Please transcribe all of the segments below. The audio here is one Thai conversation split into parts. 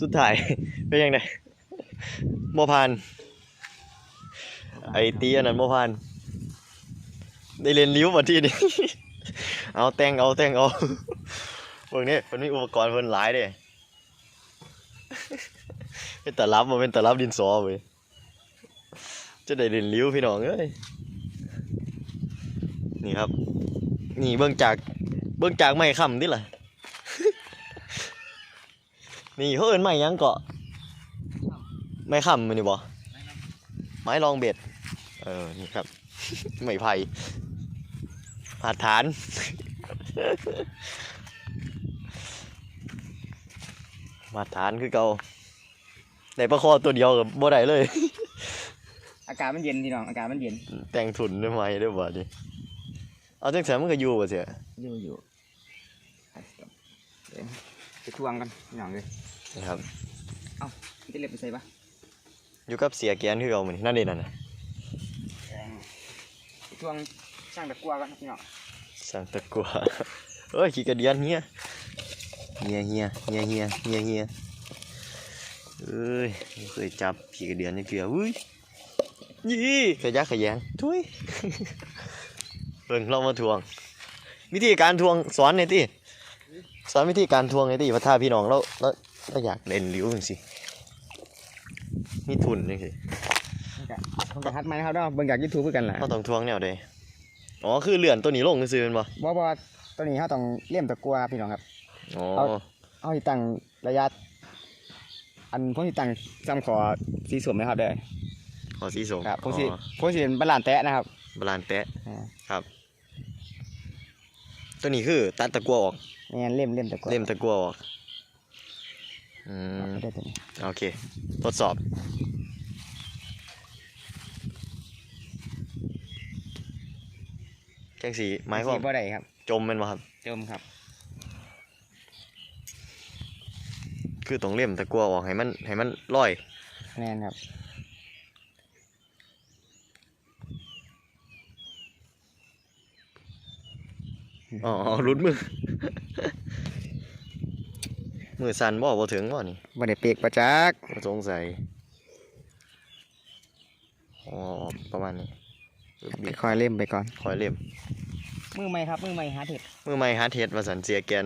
สุดท้ายเป็นยังไงบ่ผ่าน ไอตีอันนั้นบ่ผ่าน ได้เรียนริ้วมาที่นี่เอาแต่งเอาแต่งเอาพวกนี้มันมีอุปกรณ์เพิ่นหลายเด้เป็นต่รับมันเป็นต่รับดินสอเว้ยจะได้เรียนริ้วพี่น้องเอ้ยนี่ครับ นี่เบื้องจากเบื้องจากไม่คำนี่แหละ นี่เขาเอินไม่ยังเกาะไม่คำมันนี่บ่ไม้รองเบ็ด เออ นี่ครับ ไม่ไผ่หาดฐาน มาตรฐานคือเก่าได้ประคอตัวเดียวกับบ่ได้เลย อากาศมันเย็นพี่น้อง อากาศมันเย็น แต่งทุนได้ไหมได้บ่ดิเอาจังแสนมันก็อยู่บ่เสียอยู่อยู่เดี๋ยวไปทวงกันพี่น้องเลย นะครับจะเล็บไปใส่ปะอยู่กับเสียแกนคือเก่าเหมือนนั่นเด่นนั่นน่ะไปทวงช่างตะกัวกันพี่น้องสั่งตะกัวเอ้ยขี้กระเดียนเฮียเฮียเฮียเฮียเฮียเฮียเฮียเอ้ยไม่เคยจับขี้กระเดียนนี่คืออุ้ยยี่ขยักขยงทุยเพิ่งเรามาทวง วิธีการทวงสอนหน่อยติสอนวิธีการทวงหน่อยติว่าถ้าพี่น้องเราเรา เราอยากเล่นลิ้วจังสิมีทุนจังสิผมจะทัดไหมนะครับเนาะเบิ่งจากยูทูบคือกันแหละเราต้องทวงแนวใดอ๋อคือเลื่อนตัวนี้ลงซื่อๆแมันบ่บ่บ่ตัวนี้เขาต้องเลี่ยมตะกัวพี่น้องครับอ๋อเอาเอาที่ตั้งระยะอันผมที่ตั้งจำขอสีสวมนะครับเด้อขอสีส้มครับผมสิอ๋อผมสิเป็นบาลานแตะนะครับบาลานแตะอ่าครับ ตัวนี้คือตัดตะกัวออกไม่งั้นเลี่ยมเลี่ยมตะกัวเล่มตะกัวออก อืมเอาได้ตัวนี้โอเค ทดสอบแจ้งสีหมายความสีบ่ได้ครับ จมแมันบ่ครับ จมครับ คือต้องเล่มตะกัวออกให้มันให้มันลอยแน่นครับอ๋อรุดมือ มือสั่นบ่บ่ถึงบ่นี่บ่ได้เปียกประจักบ่สงสัยอ๋อประมาณนี้บีบค่อยๆเล่มไปก่อนคอยเล่ม มือใหม่ครับ มือใหม่หาเห็ดมือไม่ฮาร์ดเทสมาสันเสียแกน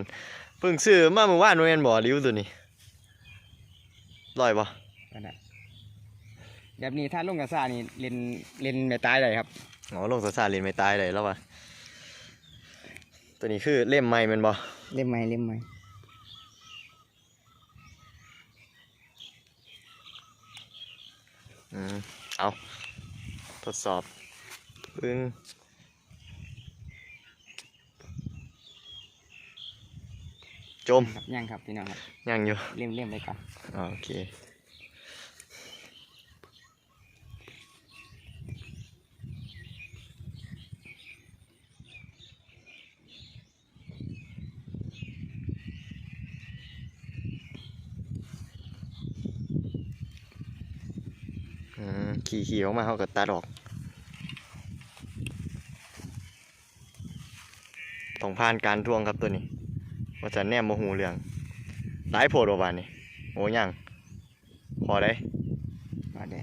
เพิ่งซื้อมาเมื่อวานแม่นบ่ริ้วตัวนี้ลอยบ่ก็ได้แบบนี้ถ้าลงกับซ่านี่เล่นเล่นไม่ตายเลยครับอ๋อลงสาสาเรียนไม่ตายเลยแล้ววะตัวนี้คือเล่มไม้แมันบ่เล่มใหม่เล่มใหม่ อืมเอาทดสอบปึ้งจมครับยังครับพี่น้องครับยังอยู่เล่มเล่มไปก่อนอ่าโอเค ขี่ขี่ออกมาเขาก็ตัดออกต้องผ่านการทวงครับตัวนี้ว่าจะแนมโมหูเรื่องหลายโพดว่าบานนี่โอ้ยังขอได้ก็ได้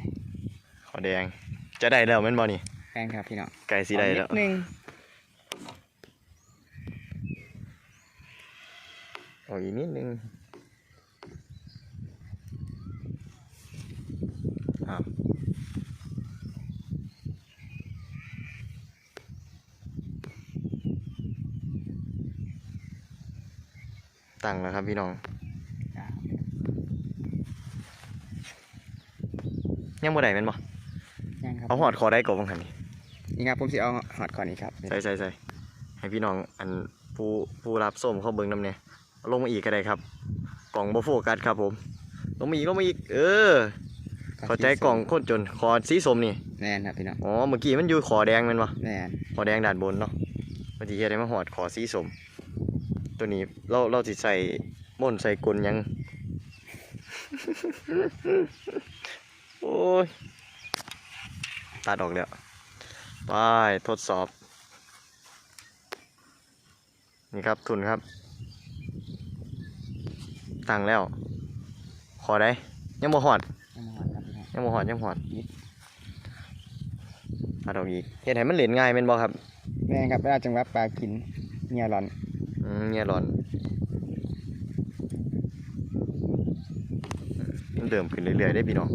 ขอแดงจะได้แล้วแม่นบ่นี่แพงครับพี่น้องไก่สีได้แล้วนิดนึง ออกอีกนิดนึงอ้าว ตั้งแล้วครับพี่น้องยังบ่ได้แม่นบ่ยังครับเอาหอดคอได้ก่อนบังหันนี่นี่ครับผมสิเอาหอดก่อนนี่ครับใส่ใส่ใส่ให้พี่น้องอันผู้ผู้รับส้มเข้าเบิ้งน้ำเนี่ยเอาลงมาอีกก็ได้ครับ กล่องบ่โฟกัสครับผม ลงมาอีกลงมาอีก เออเข้าใจกล่องโคตรจนคอสีส้มนี่แน่นครับพี่น้องอ๋อเมื่อกี้มันอยู่ขอแดงแมันวะแน่นขอแดงด้านบนเนาะเมื่อกี้เฮ็ดได้มาหอดขอสีส้ม ตัวนี้เราเราสิใส่ม่นใส่กลยัง โอ้ย ตัดออกแล้ว ไปทดสอบ นี่ครับทุนครับ ตั้งแล้วขขอได้ ยังบ่หอด ยังมาหอดครับพี่น้องยังบ่หอดยังบ่หอดเอาดอกอีกเฮ็ดให้มันเล่นง่ายแม่นบ่ครับแม่นครับเวลาจังหวะปลากินเงียหลอนอืม เนี่ยร้อน มันเดิมขึ้นเรื่อยๆได้พี่น้อง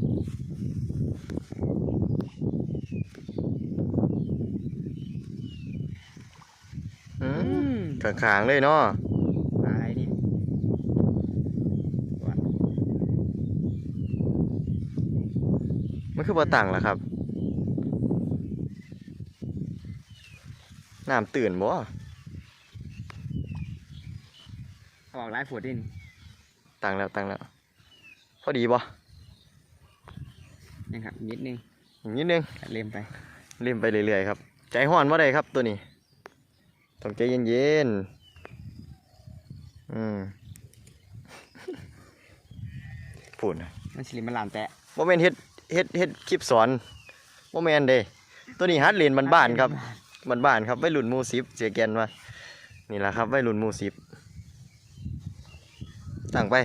อืมข้างๆเลยเนาะปลาอะไรดิมันคือบ่ตังล่ะครับ น้ำตื่นบ่ ออกไลฟ์ฝดดินตังแล้วตังแล้วพอดีบ่ยังครับนิดนึงอีกนิดนึงเล่มไปเล่มไปเรื่อยๆครับ ใจห้อนว่าได้ครับตัวนี้ต้องใจเย็นๆอืมพูดนะมันสิริมันหลานแตะว่าแมนเฮ็ดเฮ็ดเฮ็ดคลิปสอนว่าแมนเด้ตัวนี้ฮัดเรียนบ้านๆครับบ้านๆครับวัยรุ่นหมู่สิบเสียแกนว่านี่แหละครับวัยรุ่นหมู่สิบ ตั้งไป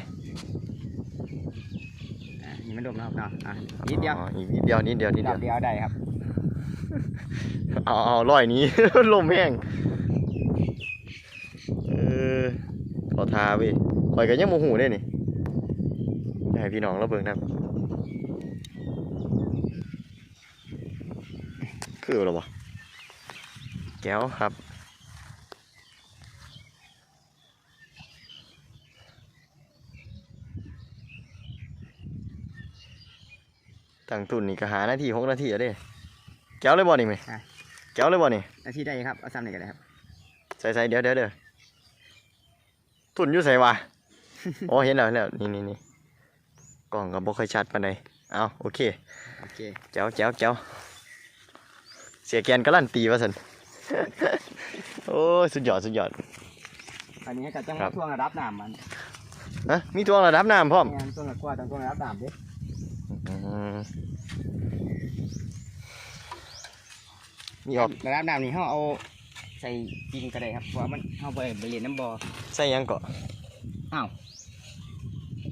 อะนี่มันดมแล้วครับเนาะอะนิดเดียวอ๋ออีกนิดเดียวนิดเดียวนิดดัเดียวบเดียวได้ครับเอาเอาร้อยนี้ ลมแห้งเออขอทาเว้ยข่อยก็ยังโมโหได้นี่ให้พี่น้องเราเบิ่งนะครับคือหรอวะแก้วครับ ตั้งตุนนี่ก็หานาทีหกนาทีอะเด้แก้วเลยบ่นี่ไหมอะแก้วเลยบ่นี่นาทีได้ครับเอาซ้ำหนึ่งก็ได้ครับใส่ใส่เดี๋ยวเดี๋ยวเดี๋ยวตุนอยู่ใส่วะ โอ้เห็นแล้วเห็นแล้วนี่นี่นี่กล้องก็บ่ค่อยชัดปานใดเอาโอเค โอเคแจ๋วแจ๋วแจ๋วเสียแกนการันตีว่าสัน โอ้ยสุดยอดสุดยอด อันนี้ก็จังหครัวะบ ช่วงระดับน้ำมันฮะมีตัวระดับน้ำพร้อม งานช่วงระกว่าต้องช่วงระดับน้ำเด้อื มมีออกระดับน้ำนี่เขาเอาใส่กินก็ได้ครับเพราะว่ามันเขาไปไปเรียนน้ำบ่อใส่หยังเกาะอ้าว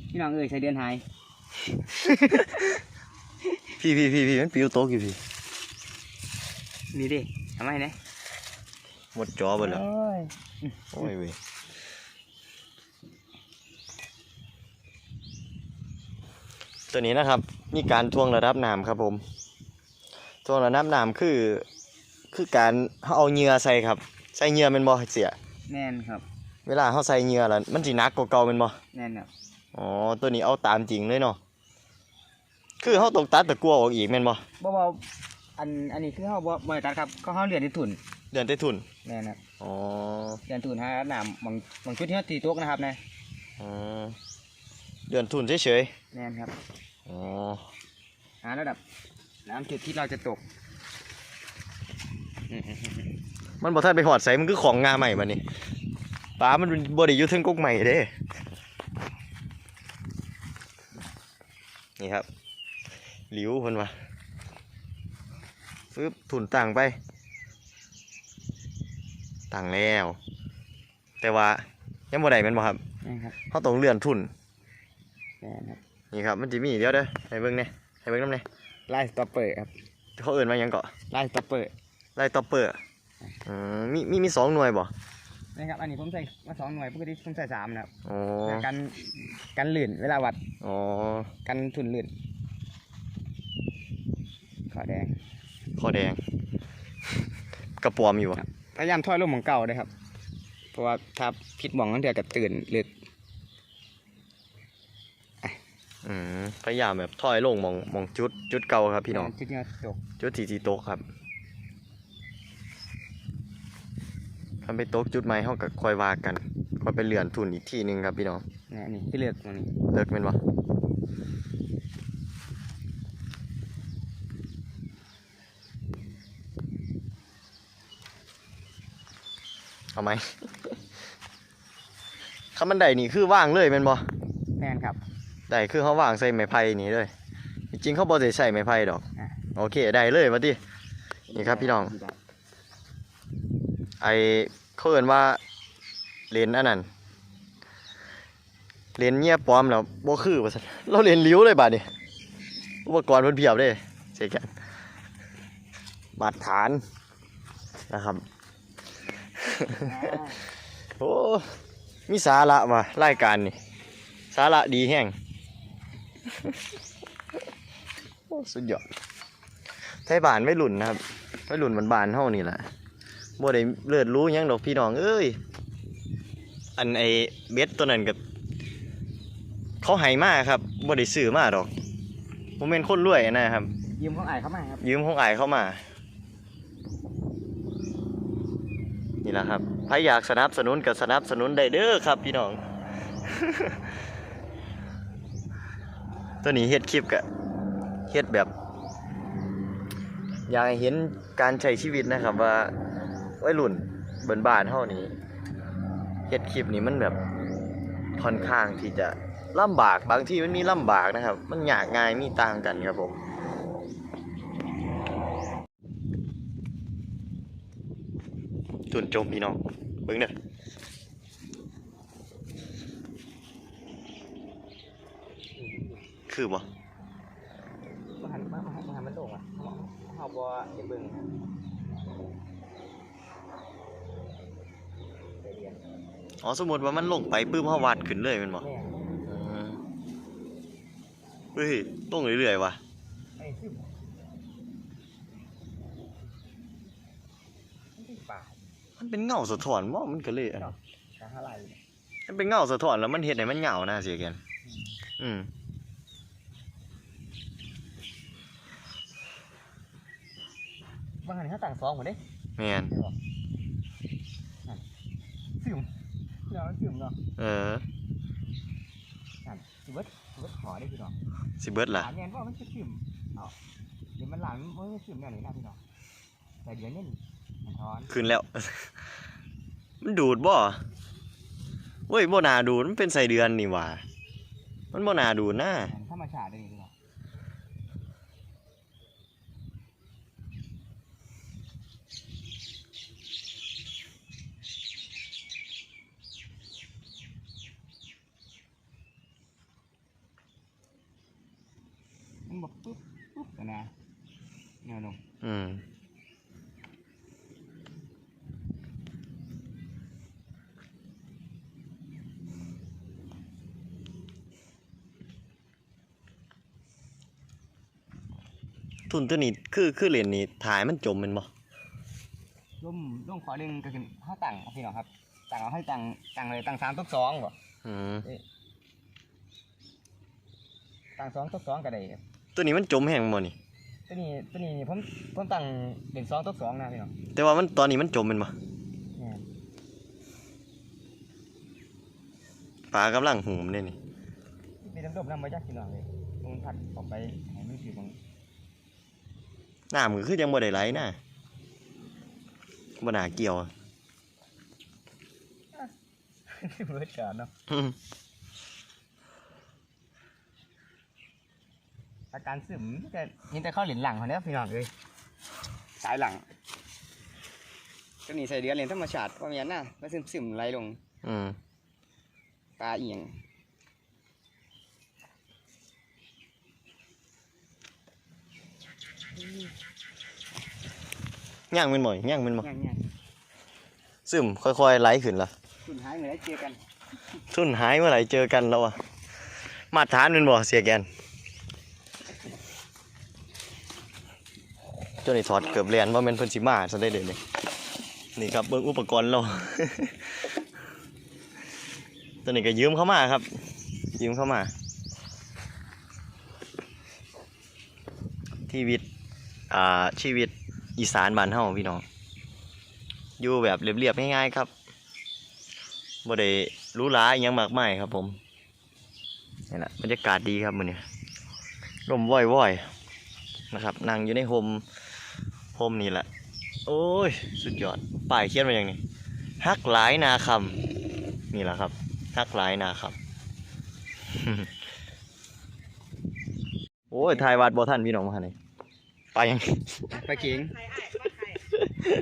พี่น้องเอ้ยใส่เดือนหาย พี่พี่พี่พี่มันปิวโต๊ะอยู่พี่นี่ดิทำไมเนี่ยหมดจอไปแล้วโอ้ยโอ้ยเว้ย ตัวนี้นะครับ มีการทวงระดับน้ำครับผมทวงระดับน้ำคือคือการเขาเอาเหงื่อใส่ครับ ใส่เหงื่อเป็นบ่เสีย แน่นครับ เวลาเขาใส่เหงื่อแล้วมันสิหนักกว่าเก่าเป็นบ่แน่นครับอ๋อตัวนี้เอาตามจริงเลยเนาะคือเขาตกตัดตะกั่วออกอีกแม่นบ่บ่บ่อันอันนี้คือเขาบ่บ่ได้ตัดครับเขาเขาเรียนที่ทุนเดือนใต้ทุนแน่นครับอ๋อเรียนทุนหาน้ำบางบางชุดที่เขาตีตกนะครับนะอ๋อ เดือนทุนเฉยแน่นครับ ๆอ๋อหาระดับน้ำจุดที่เราจะตกอืมมันบ่ทันไปหอดใส่มันคือของงาใหม่บัดนี้ปลามันบ่ได้อยู่เทึงกกใหม่เด้นี่ครับหลิวเพิ่นว่าฟึบทุนต่างไปต่างแล้ว แต่ว่ายังบ่ได้แม่นบ่ครับแน่นครับ เขาต้องเลื่อนทุน แน่นครับนี่ครับมันจะมีเดี๋ยวเด้อให้เบิ่งเนี่ยให้เบิ่งน้ำเนี่ยไล่สต็อปเปอร์ครับเขาเอื่นมาหยังเกาะไล่สต็อปเปอร์ไล่ต็อปเปอร์อืมมีมีมีสองหน่วยบ่นะครับอันนี้ผมใส่มาสองหน่วยปกติผมใส่สามนะครับอ๋อกันกันลื่นเวลาวัดอ๋อกันทุนลื่นขอแดงข้อแดง กระปอมอยู่บ่พยายามถอยลงหมองเก่าเลยครับ เพราะว่าถ้าผิดหมองนั่นเดียวกับตื่นลึกอื มพยายามแบบถอยลงมองมองจุด จุดเก่าครับพี่น้อง จุดเนี้ยตกจุดที่ที่โต๊ะครับทำไปโต๊ะจุดใหม่เขาก็ค่อยว่ากันค่อยไปเลื่อนทุนอีกที่หนึงครับพี่น้องนะนี่ที่เลือกตรงนี้เลิกแม่นบ่เอาไหมคำมันไดนี่คือว่างเลยแม่นบ่แน่นครับ ได้คือเขาว่างใส่ไม้ไผ่นี่เลย จริงๆเขาบ่ได้ใส่ไม้ไผ่ดอกอะโอเคได้เลยมาดินี่ครับพี่น้อง ไอเขาเอินว่าเลนอันนั้นเรียนเงียบปลอมแล้วบ่คือว่าซั่นเราเรียนลิ้วเลยบาดนี้อุปกรณ์เพิ่นเพียบเด้เสียกันบาดฐานนะครับโอ้มีสาระมารายการนี่สาระดีแห้ง โอ้สุดยอดไทยบ้านไม่หลุนนะครับไม่หลุนมันบานๆเท่านี่แหละบ่ได้เลือดรู้หยังดอกพี่น้องเอ้ยอันไอเบ็ดตัวนั้นกับเขาให้มาครับบ่ได้ซื้อมาดอกผมเป็นคนรวยนะครับ ยืมของไอ้ายเข้ามาครับยืมของอายเข้ามา นี่แหละครับใครอยากสนับสนุนก็สนับสนุนได้เด้อครับพี่น้อง ตัวนี้เฮ็ดคลิปกะเฮ็ดแบบ อยากให้เห็นการใช้ชีวิตนะครับ ว่าวัยรุ่นเบินบ้านเฮานี้เฮ็ดคลิปนี้มันแบบค่อนข้างที่จะลำบากบางที่มันมีลำบากนะครับ มันยากง่ายมีต่างกันครับผมจุนจมพี่น้องเบิ่งเด้อ คือบ่มาหันมามาหันมันโด่งอะเขาเขาบ่เด็กเบิ่งครับไปเรียนอ๋อสมมติว่ามันลงไปปื้มเฮาวัดขึ้นเลยแม่นบ่แม่อืมเฮ้ยลงเรื่อยๆว่ะไอ้ซึมมันเป็นป่ามันเป็นเงาสะท้อนว่ามันก็เลยอันกาฮาไรมันเป็นเงาสะท้อนแล้วมันเฮ็ดให้มันเหงานะเสียแกนอืม บางหันเขาต่างซองหมดเด้แม่นซึมเนาะซึมเนาะเออสิเบิดสิเบิดขอได้พี่น้องสิเบิดล่ะหลานแมนว่ามันจะซึมเอาเดี๋ยวมันหลานมันไม่ซึมแน่เลยนะพี่น้องแต่เดี๋ยวนี้มันท้อนขึ้นแล้ว มันดูดบ่เว้ยบ่นาดูดมันเป็นไสเดือนนี่หว่ามันบ่นาดูดนะธรรมชาติได้พี่ น้องมันบอกปุ๊บปุ๊บแต่นะเนี่ยลงอืมทุนตัวนี้คือคือเหรียญนี้ถ่ายมันจมแมันบ่ร่มร่มขอหนึ่งก็คือห้าตังค์พี่น้องครับตังค์เอาให้ตังค์ตังค์เลยตังค์สามตุ๊กสองบ่อืมตังค์สองตุ๊กสองก็ได้ครับ ตัวนี้มันจมแห้งบ่นี่ ตัวนี้ตัวนี้นี่ผมผมตังค์เด่นสองตุ๊กสองนะพี่น้องแต่ว่ามันตอนนี้มันจมแมันบ่เนี่ยปลากำลังหูมเนี่ยนี่มีน้ำดมน้ำมาจากพี่น้องเลยผมผัดออกไปให้มันคือของน้ำก็คือยังบ่ได้ไหลนะบ่น่าเกี่ยว เบิดการเนาะ อืม อาการซึมแต่ยินแต่เข้าเหรียญหลังเขาเนี่ยพี่น้องเลยสายหลังตัวนี้ใส่เดือนเหรียญธรรมชาติว่ามีอันน่ะมันซึมซึมไหลลง อืมปลาเอียงย่างแมันบ่ย่างแมันบ่อย่างเงี้ยซึมค่อยๆไหลขึ้นละสุดท้ายเหมือนได้เจอกันทุนหายเมื่อไหร่เจอกันแล้วอะมาตรฐานแมันบ่เสียแกน เจ้านี่ถอดเกือบเรียนว่ามันเพิ่นสิมาซะได้เด้นี่นี่ครับเบิ่งอุปกรณ์เราตัวนี้ก็ยืมเข้ามาครับ ยืมเข้ามา ชีวิตอ่าชีวิตอีสานบ้านเฮาพี่น้องอยู่แบบเรียบๆง่ายๆครับบ่ได้รู้หลาอหยังมากมายครับผมนี่แหละบรรยากาศดีครับมือนี้ลมว่อยๆนะครับนั่งอยู่ในโฮม มนี่แหละ โอ้ย สุดยอดป้ายเขียนมาอย่างนี้ฮักหลายนาคำนี่แหละครับฮักหลายนาคำโอ้ยถ่ายวาดบ่ทันพี่น้องมาหั่นนี่ไปยังไปเก่ง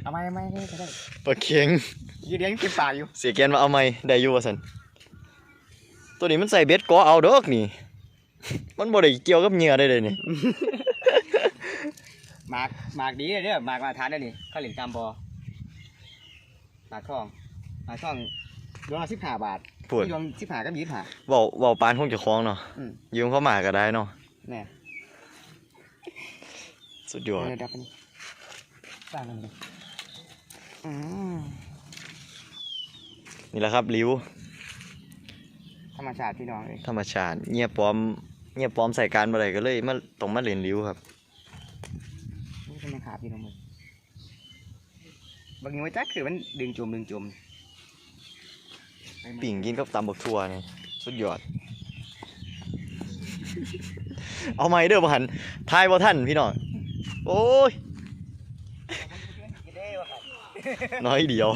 เอาไม่ไม่ไม่ก็ได้ปลาเค็งยืดเลี้ยงกินปลาอยู่ เสียแกนมาเอาไหมได้อยู่ว่าสันตัวนี้มันใส่เบ็ดเกาะเอาดอกนี่ มันบ่ได้เกี่ยวกับเหยื่อได้เลยนี่ หมากหมากดีเลยเด้อหมากมาทานได้นี่ข้าวเหรียญกามบอหมากทองหมากทองดวงละสิบห้าบาทพูดดวงสิบห้าก็ยี่สิบห้าเว้าเว้าปานคงเจะคล้าของเนาะอืม ยืมเข้ามาก็ได้เนาะแน่สุดยอดเดี๋ยวดับมันสร้างมันเลยอืมนี่แหละครับริ้วธรรมชาติพี่น้องเลยธรรมชาติเงียบปลอมเงียบปลอมใส่การบ่ได้ก็เลยมาต้องมาเล่นริ้วครับ นี่เป็นขาพี่น้องมึงบางทีว่าจักคือมันดึงจุ่มดึงจุ่มปิ่งกินกับตำบักทั่วนี่สุดยอด เอาไม้เด้อบ่หันทายบ่ทันพี่น้องโอ้ยน้อยเดียว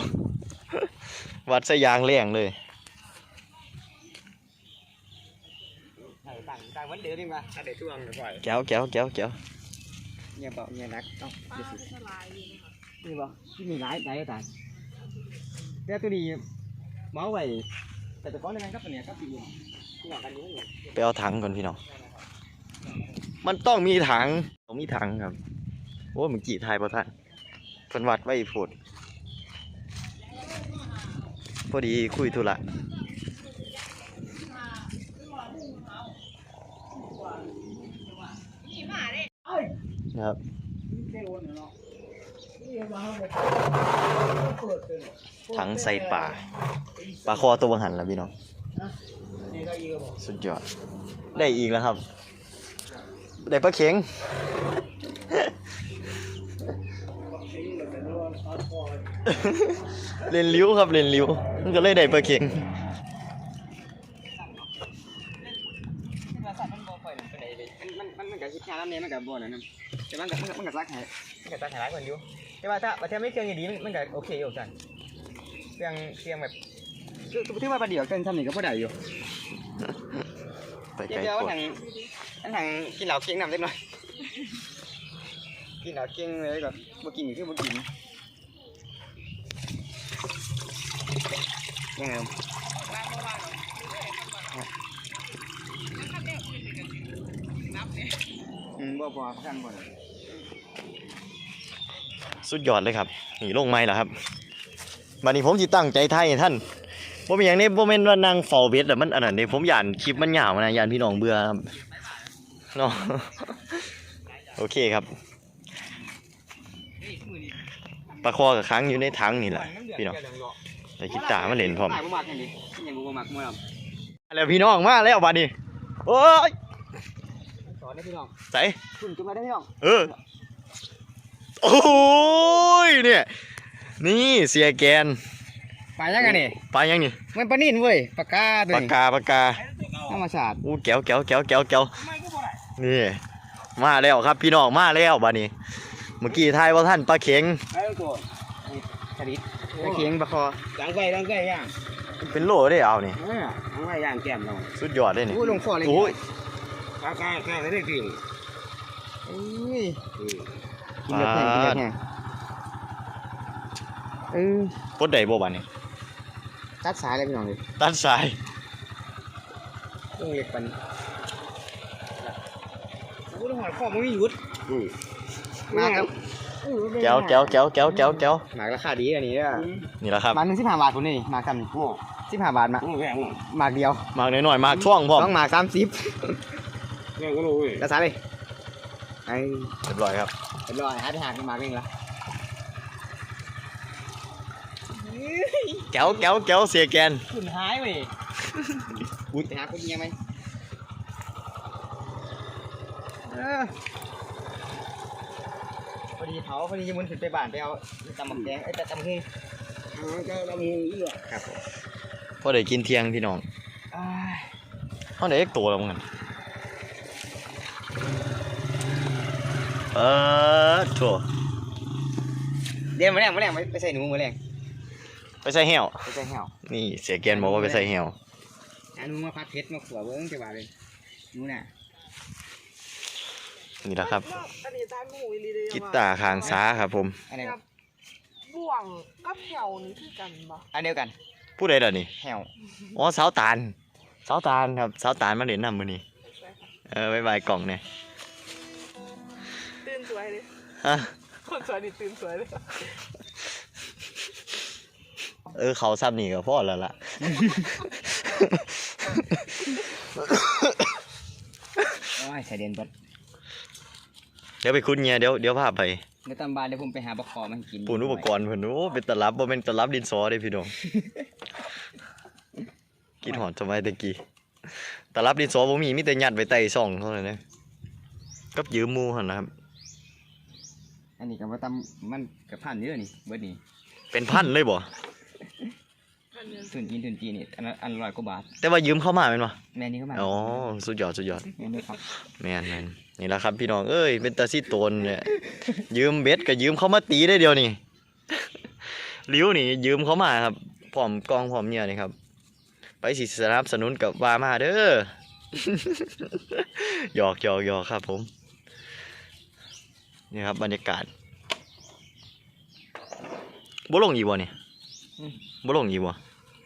วัดสยางแรงเลยต่างต่างวันเดียวดีกว่าถ้าเด็กช่วงเดี๋ยวปล่อยแก้วแก้วแก้วแก้ว เงียบเบาเงียบนักเอ้าเดี๋ยวสินี่บ่ที่มีหลายหลายต่างแต่ตัวนี้เมาไว้แต่ตัวก้อนนึงครับตัวเนี้ยครับปีนี้ที่หลังกันนี้เนี่ยไปเอาถังก่อนพี่น้องมันต้องมีถังต้องมีถังครับโอ้มึงกี่ทายบ่ทันเพิ่นวัดไว้โพดพอดีคุยธุระ ครับถังใส่ป่าปลาคอตัวบังหันแล้วพี่น้องสุดยอด ได้อีกแล้วครับ ได้ปลาเข็งเล่นลิ้วครับเล่นลิ้วมันก็เลยได้ปลาเข็งมันมันมันกับคิดงานน้ำเนี้ยมันกับบ่อนั่นนะ แต่มันกับมันกับมันกับซักหายมันกับซักหายหลายคนอยู่แต่ว่าถ้าประเทศไม่เครื่องอย่างดีมันมันกับโอเคอยู่จันเครื่องเครื่องแบบคือคือที่ว่าประเดี๋ยวเครื่องทำนี่ก็พอได้อยู่ไปเดี๋ไกลยวเดี๋ยวกวันว่าหนังวันหนังกินเหล้าเคียงน้ำเล็กน้อยกินเหล้าเคียงเลยแบบบ่กินคือบ่กินยังไงอืมบ่พอพันบ่เลย สุดยอดเลยครับนี่ลงไม้แล้วครับบัดนี้ผมสิตั้งใจไทยให้ท่านผมอย่างนี้ผมเป็นว่านั่งเฝ้าเบ็ดแต่มันอันนั้นนี่ผมย่านคลิปมันยาวนะย่านพี่น้องเบื่อครับเนาะโอเคครับปลาคอกับค้างอยู่ในถังนี่แหละพี่น้องแต่คิดตามาเล่นพร้อมบ่มักกันดิยังบ่มักมื้อแล้วพี่น้องมาแล้วบัดนี้โอ้ยสอนได้พี่น้องใส่คุณจุ่มมาได้พี่น้องเออ โอ้ยเนี่ย นี่เสียแกนไปยังไงนี่ปลายังนี่มันปลานิ่นเว้ยปลากาตัวปากนี้กาปากกาธรรมชาติอู้แก้วแก้วแก้วแก้วแก้วนี่ มาแล้วครับพี่น้องมาแล้วบัดนี้ เมื่อกี้ทายว่าท่านปลาเข็งไอ้ตัวชนิดตะเคียงปลาคอดังไฟดังไฟย่างเป็นโหลได้เอานี่เออดังไฟย่างแก้มเราสุดยอดเลยนี่อู้ลงคอเลยโอ้ยปลากาแก้มได้จริงอุ้ย กินแบบแห้งกินแบบแห้งเออปดได้บ่บัดนี้ตัดสายเลยพี่น้องเลยตัดสายต้องเล็กปันอู้ลงหัวข้อมันไม่หยุดมาครับแก้วแก้วแก้วแก้วแก้วแก้วหมากราคาดีอันนี้อะนี่แหละครับหมากหนึ่งสิบห้าบาทผมนี่หมากกันสิบห้าบาทมาหมากเดียวมากน้อยๆมากช่วงพร้อมต้องหมากสามสิบเนี่ยก็รู้เว้ยกระซาเลย ไอ้เรียบร้อยครับเป็นรอยหาไปหากันมากนึงละแก้วแก้วแก้วเสียแกนขุนหายเว้ยอุ้ยไปหาคนเมียไหมเออพอดีเผาพอดีจะมุนขึ้นไปบ้านไปเอาตำบักแดงไอ้ยแต่ตำฮึ่งอ่าก็ละมูลนี่แหละครับผมพอได้กินเที่ยงพี่น้องอ้าย เขาได้เอกตัวแล้วมั้งกัน เออโถั่วเดี๋ยวมาแรงมาแรงไปใส่หนูมาแรงไปใส่เหี่ยวไปใส่แห้วนี่เสียแกนบอกว่าไปใส่เหี่ยวอันนู้นมาพัดเพชรมาขวบเบิ้งจะว่าเลยหนู้นน่ะนี่แหละครับอันนี้ตามหมูอีหลีเลยกีตาร์คางซ้าครับผมอันไหนครับบ่วงกับแถวนี่คือกันบ่อันเดียวกันผู้ใดล่ะนี่แห้วอ๋อสาวตาลสาวตาลครับสาวตาลมาเล่นนำมื้อนี้เออบ๊ายบายกล่องเนี่ยตื่น สวยเลยฮะคนสวยนี่ตื่นสวยเลยเออเขาซ้ำนี่ก็พอแล้วล่ะ โอ้ยใส่เด่นบดเดี๋ยวไปคุณเงียเดี๋ยวเดี๋ยวพาไปในตำบานเดี๋ยวผมไปหาบะคอมาให้กินปูนอุปกรณ์เพิ่นโอ้เป็นตะลับบ่เป็นตะลับดินสอเด้พี่น้องกินหอดสมัยตะกี้ตะลับดินสอบ่มีมีแต่ยัดไว้ใต้ซ่องเท่านั้นเด้กับยืมหมู่หั่นนะครับ อันนี้ก็ว่าตำมันกับพันเยอะนี่เบิดนี่เป็นพันเลยบ่อันนี้ทุนจีนทุนจีนนี่อันละอันละร้อยกว่าบาทแต่ว่ายืมเข้ามาแม่นบ่แม่นี่ก็มาอ๋อสุดยอดสุดยอดแม่นี่ครับแม่นแม่นนี่ล่ะครับพี่น้องเอ้ยเป็นตาซี่โตนเนี่ยยืมเบ็ดก็ยืมเข้ามาตีได้เดียวนี่ลิ้วนี่ ยืมเขามาครับพร้อมกองพร้อมเนี่ยนี่ครับ ไปสิสนับสนุนกับว่ามาเด้อหยอกหยอกหยอกครับผม นี่ครับบรรยากาศบ่ลงอีกบ่เนี่ยบ่ลงอีกบ่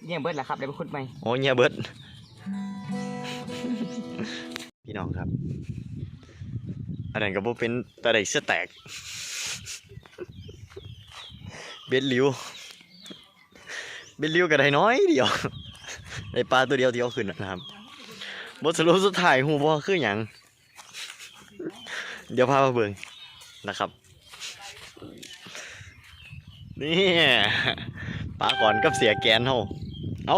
เยี่ยมเบิดแล้วครับเดี๋ยวไปขุดใหม่โอ้เงียเบิดพี่น้องครับอันนั้นก็บ่เป็นตะไดเสื้อแตก เบ็ดหลิวเบ็ดหลิวก็ได้น้อยเดียวได้ปลาตัวเดียวที่เอาขึ้นนะครับบทสรุปสุดท้ายหูบ่คือหยังเดี๋ยวพามาเบิ่ง นะครับ นี่ปลาก่อนกับเสียแกนเฮาเอา